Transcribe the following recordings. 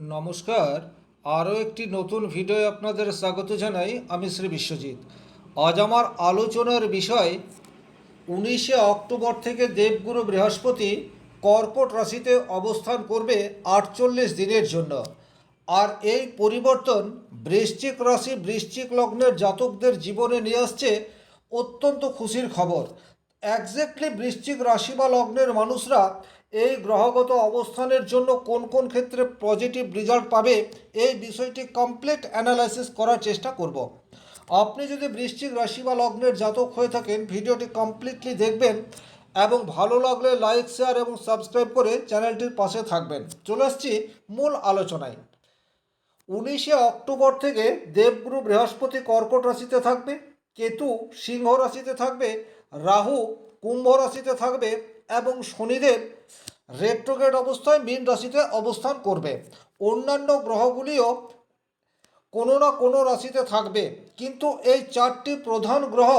নমস্কার। আরও একটি নতুন ভিডিও আপনাদের স্বাগত জানাই আমি শ্রী বিশ্বজিৎ। আজ আমার আলোচনার বিষয়, উনিশে অক্টোবর থেকে দেবগুরু বৃহস্পতি কর্কট রাশিতে অবস্থান করবে আটচল্লিশ দিনের জন্য। আর এই পরিবর্তন বৃশ্চিক রাশি বৃশ্চিক লগ্নের জাতকদের জীবনে নিয়ে আসছে অত্যন্ত খুশির খবর। একজ্যাক্টলি বৃশ্চিক রাশি বা লগ্নের মানুষরা এই গ্রহগত অবস্থানের জন্য কোন কোন ক্ষেত্রে পজিটিভ রেজাল্ট পাবে, এই বিষয়টি কমপ্লিট অ্যানালাইসিস করার চেষ্টা করব। আপনি যদি বৃশ্চিক রাশি বা লগ্নের জাতক হয়ে থাকেন, ভিডিওটি কমপ্লিটলি দেখবেন এবং ভালো লাগলে লাইক শেয়ার এবং সাবস্ক্রাইব করে চ্যানেলটির পাশে থাকবেন। চলে আসছি মূল আলোচনায়। উনিশে অক্টোবর থেকে দেবগুরু বৃহস্পতি কর্কট রাশিতে থাকবে, কেতু সিংহ রাশিতে থাকবে রাহু কুম্ভ রাশিতে থাকবে এবং শনিদেব রেট্রোগেট অবস্থায় মীন রাশিতে অবস্থান করবে। অন্যান্য গ্রহগুলিও কোনো না কোনো রাশিতে থাকবে। কিন্তু এই চারটি প্রধান গ্রহ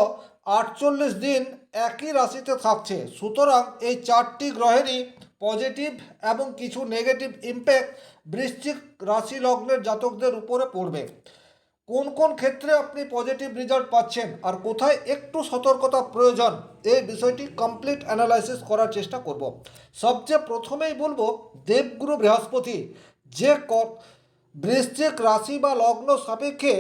আটচল্লিশ দিন একই রাশিতে থাকছে। সুতরাং এই চারটি গ্রহেরই পজিটিভ এবং কিছু নেগেটিভ ইম্প্যাক্ট বৃশ্চিক রাশি লগ্নের জাতকদের উপরে পড়বে। কোন কোন ক্ষেত্রে আপনি পজিটিভ রেজাল্ট পাচ্ছেন আর কোথায় একটু সতর্কতা প্রয়োজন, এই বিষয়টি কমপ্লিট অ্যানালাইসিস করার চেষ্টা করব। সবচেয়ে প্রথমেই বলব, দেবগুরু বৃহস্পতি, যে বৃশ্চিক রাশি বা লগ্ন সাপেক্ষে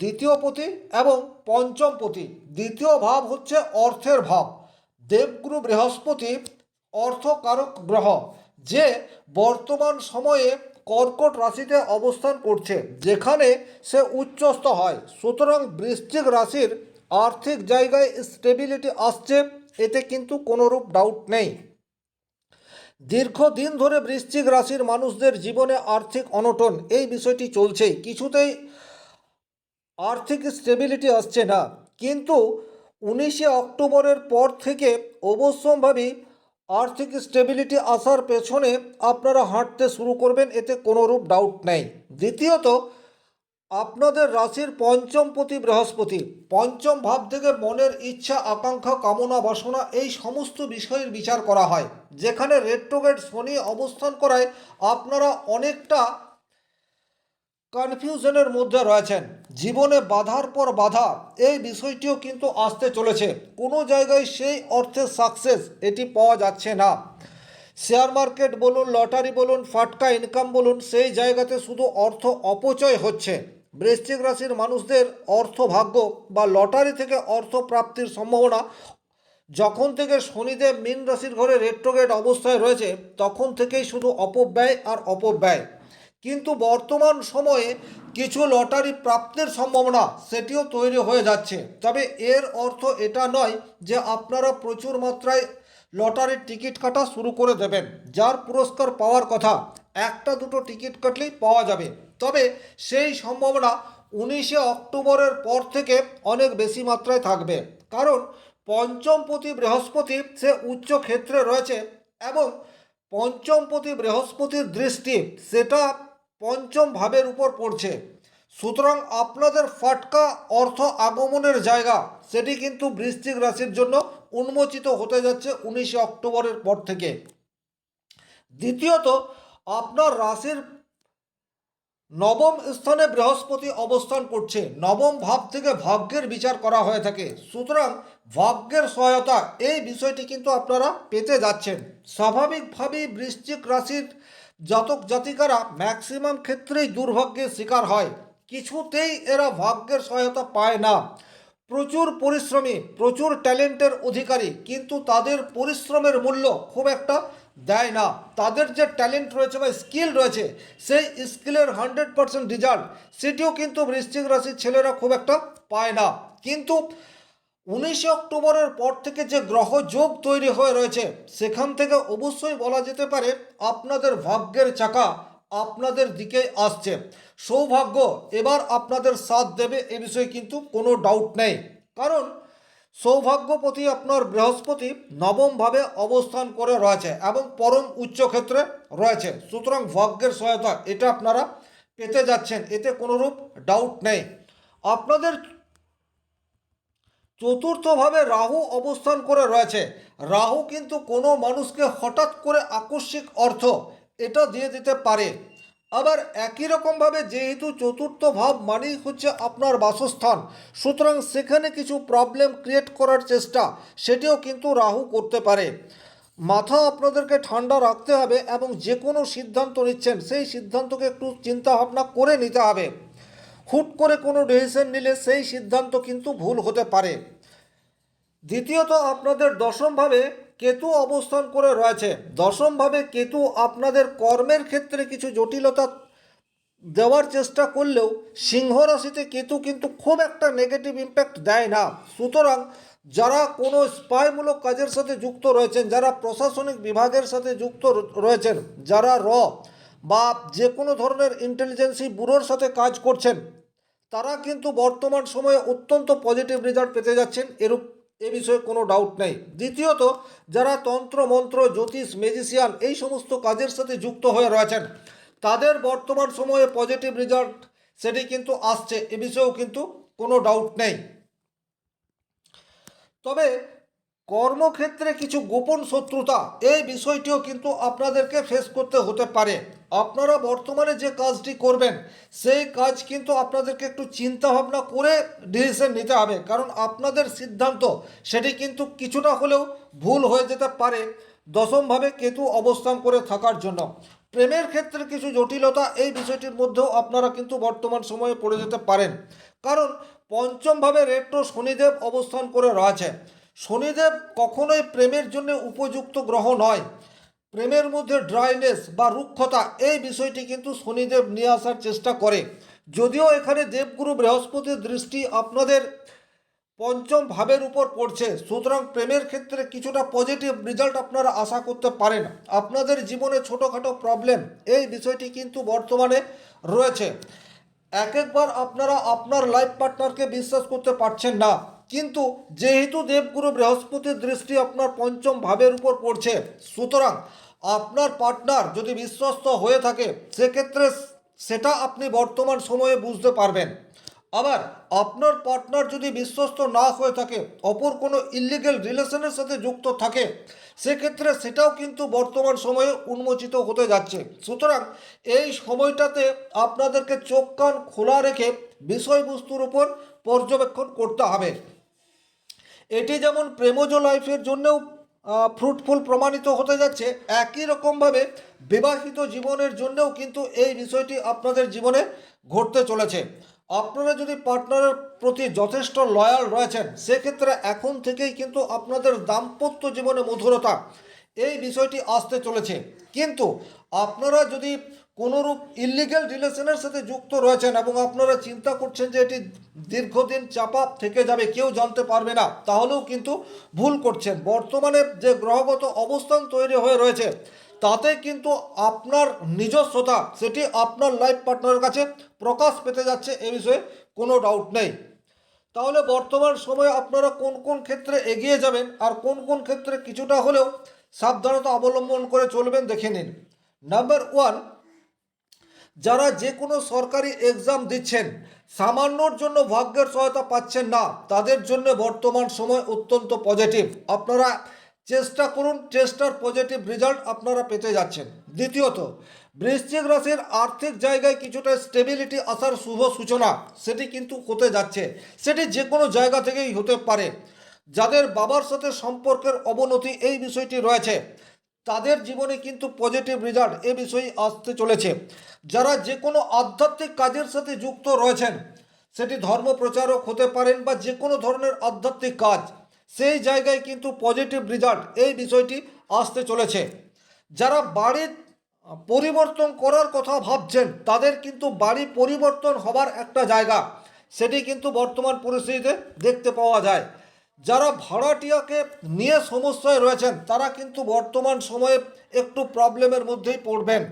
দ্বিতীয় পতি এবং পঞ্চম পতি। দ্বিতীয় ভাব হচ্ছে অর্থের ভাব। দেবগুরু বৃহস্পতি অর্থকারক গ্রহ, যে বর্তমান সময়ে কর্কট রাশিতে অবস্থান করছে, যেখানে সে উচ্চস্থ হয়। সুতরাং বৃশ্চিক রাশির আর্থিক জায়গায় স্টেবিলিটি আসছে, এতে কিন্তু কোনোরূপ ডাউট নেই। দীর্ঘদিন ধরে বৃশ্চিক রাশির মানুষদের জীবনে আর্থিক অনটন, এই বিষয়টি চলছেই। কিছুতেই আর্থিক স্টেবিলিটি আসছে না। কিন্তু উনিশে অক্টোবরের পর থেকে অবশ্যম্ভাবী আর্থিক স্টেবিলিটি আসার পেছনে আপনারা হাঁটতে শুরু করবেন, এতে কোনোরূপ ডাউট নেই। দ্বিতীয়ত, আপনাদের রাশির পঞ্চম প্রতি বৃহস্পতি, পঞ্চম ভাব থেকে মনের ইচ্ছা, আকাঙ্ক্ষা, কামনা, বাসনা, এই সমস্ত বিষয়ের বিচার করা হয়। যেখানে রেট্রোগেট শনি অবস্থান করায় আপনারা অনেকটা কনফিউশনের মধ্যে রয়েছেন। জীবনে বাধার পর বাধা, এই বিষয়টিও কিন্তু আসতে চলেছে। কোনো জায়গায় সেই অর্থের সাকসেস এটি পাওয়া যাচ্ছে না। শেয়ার মার্কেট বলুন লটারি বলুন, ফাটকা ইনকাম বলুন, সেই জায়গাতে শুধু অর্থ অপচয় হচ্ছে। বৃশ্চিক রাশির মানুষদের অর্থ ভাগ্য বা লটারি থেকে অর্থ প্রাপ্তির সম্ভাবনা। যখন থেকে শনিদেব মীন রাশির ঘরে রেট্রোগেট অবস্থায় রয়েছে, তখন থেকেই শুধু অপব্যয় আর অপব্যয়। কিন্তু বর্তমান সময়ে কিছু লটারি প্রাপ্তির সম্ভাবনা সেটিও তৈরি হয়ে যাচ্ছে। তবে এর অর্থ এটা নয় যে আপনারা প্রচুর মাত্রায় লটারির টিকিট কাটা শুরু করে দেবেন, যার পুরস্কার পাওয়ার কথা। একটা দুটো টিকিট কাটলেই পাওয়া যাবে। তবে সেই সম্ভাবনা উনিশে অক্টোবরের পর থেকে অনেক বেশি মাত্রায় থাকবে। কারণ পঞ্চমপতি বৃহস্পতি সে উচ্চ ক্ষেত্রে রয়েছে এবং পঞ্চমপতি বৃহস্পতির দৃষ্টি, সেটা পঞ্চম ভাবের উপর পড়ছে। সুতরাং আপনাদের ফাটকা অর্থ আগমনের জায়গা, সেটি কিন্তু বৃশ্চিক রাশির জন্য উন্মোচিত হতে যাচ্ছে উনিশে অক্টোবরের পর থেকে। দ্বিতীয়ত, আপনার রাশির নবম স্থানে বৃহস্পতি অবস্থান করছে। নবম ভাব থেকে ভাগ্যের বিচার করা হয়ে থাকে। সুতরাং ভাগ্যের সহায়তা এই বিষয়টি কিন্তু আপনারা পেতে যাচ্ছেন। স্বাভাবিকভাবেই বৃশ্চিক রাশির জাতক জাতিকারা ম্যাক্সিমাম ক্ষেত্রেই দুর্ভাগ্যের শিকার হয়, কিছুতেই এরা ভাগ্যের সহায়তা পায় না। প্রচুর পরিশ্রমী, প্রচুর ট্যালেন্টের অধিকারী, কিন্তু তাদের পরিশ্রমের মূল্য খুব একটা দেয় না। তাদের যে ট্যালেন্ট রয়েছে বা স্কিল রয়েছে, সেই স্কিলের হান্ড্রেড পার্সেন্ট রেজাল্ট, সেটিও কিন্তু বৃশ্চিক রাশির ছেলেরা খুব একটা পায় না। কিন্তু উনিশে অক্টোবরের পর থেকে যে গ্রহ যোগ তৈরি হয়ে রয়েছে, সেখান থেকে অবশ্যই বলা যেতে পারে আপনাদের ভাগ্যের চাকা আপনাদের দিকে আসছে। সৌভাগ্য, এবার আপনাদের সাথ দেবে এ বিষয়ে কিন্তু কোনো ডাউট নেই। কারণ সৌভাগ্যপতি আপনার বৃহস্পতি নবমভাবে অবস্থান করে রয়েছে এবং পরম উচ্চ ক্ষেত্রে রয়েছে। সুতরাং ভাগ্যের সহায়তা এটা আপনারা পেতে যাচ্ছেন, এতে কোনোরূপ ডাউট নেই। আপনাদের চতুর্থভাবে রাহু অবস্থান করে রয়েছে। রাহু কিন্তু কোনো মানুষকে হঠাৎ করে আকস্মিক অর্থ এটা দিয়ে দিতে পারে। আবার একই রকমভাবে যেহেতু চতুর্থ ভাব মানেই হচ্ছে আপনার বাসস্থান, সুতরাং সেখানে কিছু প্রবলেম ক্রিয়েট করার চেষ্টা সেটিও কিন্তু রাহু করতে পারে। মাথা আপনাদেরকে ঠান্ডা রাখতে হবে এবং যে কোনো সিদ্ধান্ত নিচ্ছেন সেই সিদ্ধান্তকে একটু চিন্তাভাবনা করে নিতে হবে। হুট করে কোনো ডিসিশন নিলে সেই সিদ্ধান্ত কিন্তু ভুল হতে পারে। দ্বিতীয়ত, আপনাদের দশমভাবে কেতু অবস্থান করে রয়েছে। দশমভাবে কেতু আপনাদের কর্মের ক্ষেত্রে কিছু জটিলতা দেওয়ার চেষ্টা করলেও সিংহ রাশিতে কেতু কিন্তু খুব একটা নেগেটিভ ইম্প্যাক্ট দেয় না। সুতরাং, যারা কোনো স্পাইমূলক কাজের সাথে যুক্ত রয়েছেন, যারা প্রশাসনিক বিভাগের সাথে যুক্ত রয়েছেন, যারা র বা যে কোনো ধরনের ইন্টেলিজেন্সি ব্যুরোর সাথে কাজ করছেন তারা কিন্তু বর্তমান সময়ে অত্যন্ত পজিটিভ রেজাল্ট পেতে যাচ্ছেন, এরূপ এ বিষয়ে কোনো ডাউট নেই। দ্বিতীয়ত, যারা তন্ত্র, মন্ত্র, জ্যোতিষ মেজিসিয়ান এই সমস্ত কাজের সাথে যুক্ত হয়ে রয়েছেন, তাদের বর্তমান সময়ে পজিটিভ রেজাল্ট সেটি কিন্তু আসছে, এ বিষয়েও কিন্তু কোনো ডাউট নেই। তবে কর্মক্ষেত্রে কিছু গোপন শত্রুতা এই বিষয়টিও কিন্তু আপনাদেরকে ফেস করতে হতে পারে। আপনারা বর্তমানে যে কাজটি করবেন, সেই কাজ কিন্তু আপনাদেরকে একটু চিন্তা ভাবনা করে ডিসিশন নিতে হবে। কারণ আপনাদের সিদ্ধান্ত, সেটি কিন্তু কিছুটা হলেও ভুল হয়ে যেতে পারে। দশমভাবে কেতু অবস্থান করে থাকার জন্য। প্রেমের ক্ষেত্রে কিছু জটিলতা, এই বিষয়টির মধ্যেও আপনারা কিন্তু বর্তমান সময়ে পড়ে যেতে পারেন। কারণ পঞ্চমভাবে রেট্রো শনিদেব অবস্থান করে রয়েছে। শনিদেব কখনোই প্রেমের জন্য উপযুক্ত গ্রহ নয়। প্রেমের মধ্যে ড্রাইনেস বা রুক্ষতা, এই বিষয়টি কিন্তু শনিদেব নিয়ে আসার চেষ্টা করে। যদিও এখানে দেবগুরু বৃহস্পতির দৃষ্টি আপনাদের পঞ্চম ভাবের উপর পড়ছে। সুতরাং প্রেমের ক্ষেত্রে কিছুটা পজিটিভ রেজাল্ট আপনারা আশা করতে পারেন। আপনাদের জীবনে ছোটোখাটো প্রবলেম এই বিষয়টি কিন্তু বর্তমানে রয়েছে। এক একবার আপনারা আপনার লাইফ পার্টনারকে বিশ্বাস করতে পারছেন না। কিন্তু যেহেতু দেবগুরু বৃহস্পতির দৃষ্টি আপনার পঞ্চম ভাবের উপর পড়ছে, সুতরাং আপনার পার্টনার যদি বিশ্বস্ত হয়ে থাকে, সেক্ষেত্রে সেটা আপনি বর্তমান সময়ে বুঝতে পারবেন। আবার আপনার পার্টনার যদি বিশ্বস্ত না হয়ে থাকে, অপর কোনো ইলিগেল রিলেশনের সাথে যুক্ত থাকে, সেক্ষেত্রে সেটাও কিন্তু বর্তমান সময়ে উন্মোচিত হতে যাচ্ছে। সুতরাং এই সময়টাতে আপনাদেরকে চোখ কান খোলা রেখে বিষয়বস্তুর উপর পর্যবেক্ষণ করতে হবে। এটি যেমন প্রেমজ লাইফের জন্যও ফ্রুটফুল প্রমাণিত হতে যাচ্ছে, একই রকমভাবে বিবাহিত জীবনের জন্যও কিন্তু এই বিষয়টি আপনাদের জীবনে ঘটতে চলেছে। আপনারা যদি পার্টনারের প্রতি যথেষ্ট লয়াল রয়েছেন, সেক্ষেত্রে এখন থেকেই কিন্তু আপনাদের দাম্পত্য জীবনে মধুরতা, এই বিষয়টি আসতে চলেছে। কিন্তু আপনারা যদি কোনোরূপ ইলিগ্যাল রিলেশনের সাথে যুক্ত রয়েছেন এবং আপনারা চিন্তা করছেন যে এটি দীর্ঘদিন চাপা থেকে যাবে, কেউ জানতে পারবে না। তাহলেও কিন্তু ভুল করছেন। বর্তমানে যে গ্রহগত অবস্থান তৈরি হয়ে রয়েছে, তাতে কিন্তু আপনার নিজস্বতা, সেটি আপনার লাইফ পার্টনারের কাছে প্রকাশ পেতে যাচ্ছে এ বিষয়ে কোনো ডাউট নেই। তাহলে বর্তমান সময়ে আপনারা কোন কোন ক্ষেত্রে এগিয়ে যাবেন আর কোন কোন ক্ষেত্রে কিছুটা হলেও সাবধানতা অবলম্বন করে চলবেন দেখে নিন। নাম্বার ওয়ান যারা যে কোনো সরকারি এক্সাম দিচ্ছেন, সামান্যর জন্য ভাগ্যের সহায়তা পাচ্ছেন না, তাদের জন্য বর্তমান সময় অত্যন্ত পজিটিভ আপনারা চেষ্টা করুন, চেষ্টার পজিটিভ রেজাল্ট আপনারা পেতে যাচ্ছেন। দ্বিতীয়ত, বৃশ্চিক রাশির আর্থিক জায়গায় কিছুটা স্টেবিলিটি আসার শুভ সূচনা, সেটি কিন্তু হতে যাচ্ছে। সেটি যে কোনো জায়গা থেকেই হতে পারে। যাদের বাবার সাথে সম্পর্কের অবনতি এই বিষয়টি রয়েছে। তাদের জীবনে কিন্তু পজিটিভ রেজাল্ট এ বিষয়ে আসতে চলেছে। যারা যে কোনো আধ্যাত্মিক কাজের সাথে যুক্ত রয়েছেন, সেটি ধর্ম প্রচারক হতে পারেন বা যে কোনো ধরনের আধ্যাত্মিক কাজ, সেই জায়গায় কিন্তু পজিটিভ রেজাল্ট এই বিষয়টি আসতে চলেছে। যারা বাড়ির পরিবর্তন করার কথা ভাবছেন, তাদের কিন্তু বাড়ি পরিবর্তন হবার একটা জায়গা, সেটি কিন্তু বর্তমান পরিস্থিতিতে দেখতে পাওয়া যায়। যারা ভাড়াটিয়াকে নিয়ে সমস্যায় রয়েছেন, তারা কিন্তু বর্তমান সময়ে একটু প্রবলেমের মধ্যেই পড়বেন।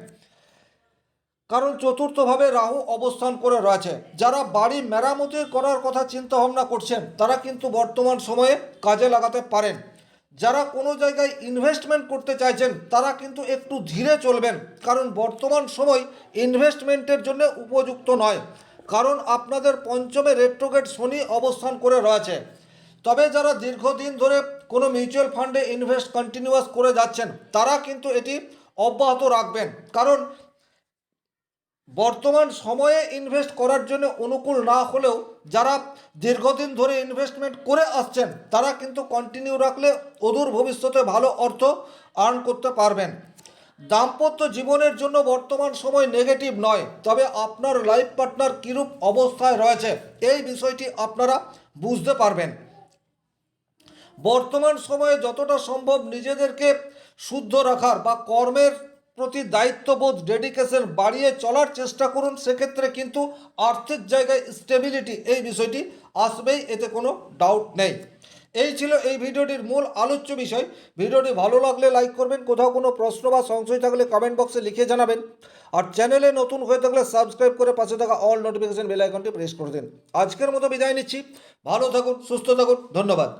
কারণ চতুর্থভাবে রাহু অবস্থান করে রয়েছে। যারা বাড়ি মেরামতি করার কথা চিন্তা ভাবনা করছেন, তারা কিন্তু বর্তমান সময়ে কাজে লাগাতে পারেন। যারা কোনো জায়গায় ইনভেস্টমেন্ট করতে চাইছেন, তারা কিন্তু একটু ধীরে চলবেন। কারণ বর্তমান সময় ইনভেস্টমেন্টের জন্য উপযুক্ত নয়। কারণ আপনাদের পঞ্চমে রেট্রোগেট শনি অবস্থান করে রয়েছে। তবে যারা দীর্ঘদিন ধরে কোনো মিউচুয়াল ফান্ডে ইনভেস্ট কন্টিনিউয়াস করে যাচ্ছেন, তারা কিন্তু এটি অব্যাহত রাখবেন। কারণ বর্তমান সময়ে ইনভেস্ট করার জন্য অনুকূল না হলেও যারা দীর্ঘদিন ধরে ইনভেস্টমেন্ট করে আসছেন, তারা কিন্তু কন্টিনিউ রাখলে অদূর ভবিষ্যতে ভালো অর্থ আর্ন করতে পারবেন। দাম্পত্য জীবনের জন্য বর্তমান সময় নেগেটিভ নয়, তবে আপনার লাইফ পার্টনার কীরূপ অবস্থায় রয়েছে, এই বিষয়টি আপনারা বুঝতে পারবেন। বর্তমান সময়ে যতটা সম্ভব নিজেদেরকে শুদ্ধ রাখার বা কর্মের প্রতি দায়িত্ববোধ ডেডিকেশন বাড়িয়ে চলার চেষ্টা করুন, সেক্ষেত্রে কিন্তু আর্থিক জায়গায় স্টেবিলিটি এই বিষয়টি আসবেই, এতে কোনো ডাউট নেই। এই ছিল এই ভিডিওটির মূল আলোচ্য বিষয়। ভিডিওটি ভালো লাগলে লাইক করবেন, কোথাও কোনো প্রশ্ন বা সংশয় থাকলে কমেন্ট বক্সে লিখে জানাবেন। আর চ্যানেলে নতুন হয়ে থাকলে সাবস্ক্রাইব করে পাশে থাকা অল নোটিফিকেশন বেল আইকনটি প্রেস করে দিন। আজকের মতো বিদায় নিচ্ছি। ভালো থাকুন, সুস্থ থাকুন, ধন্যবাদ।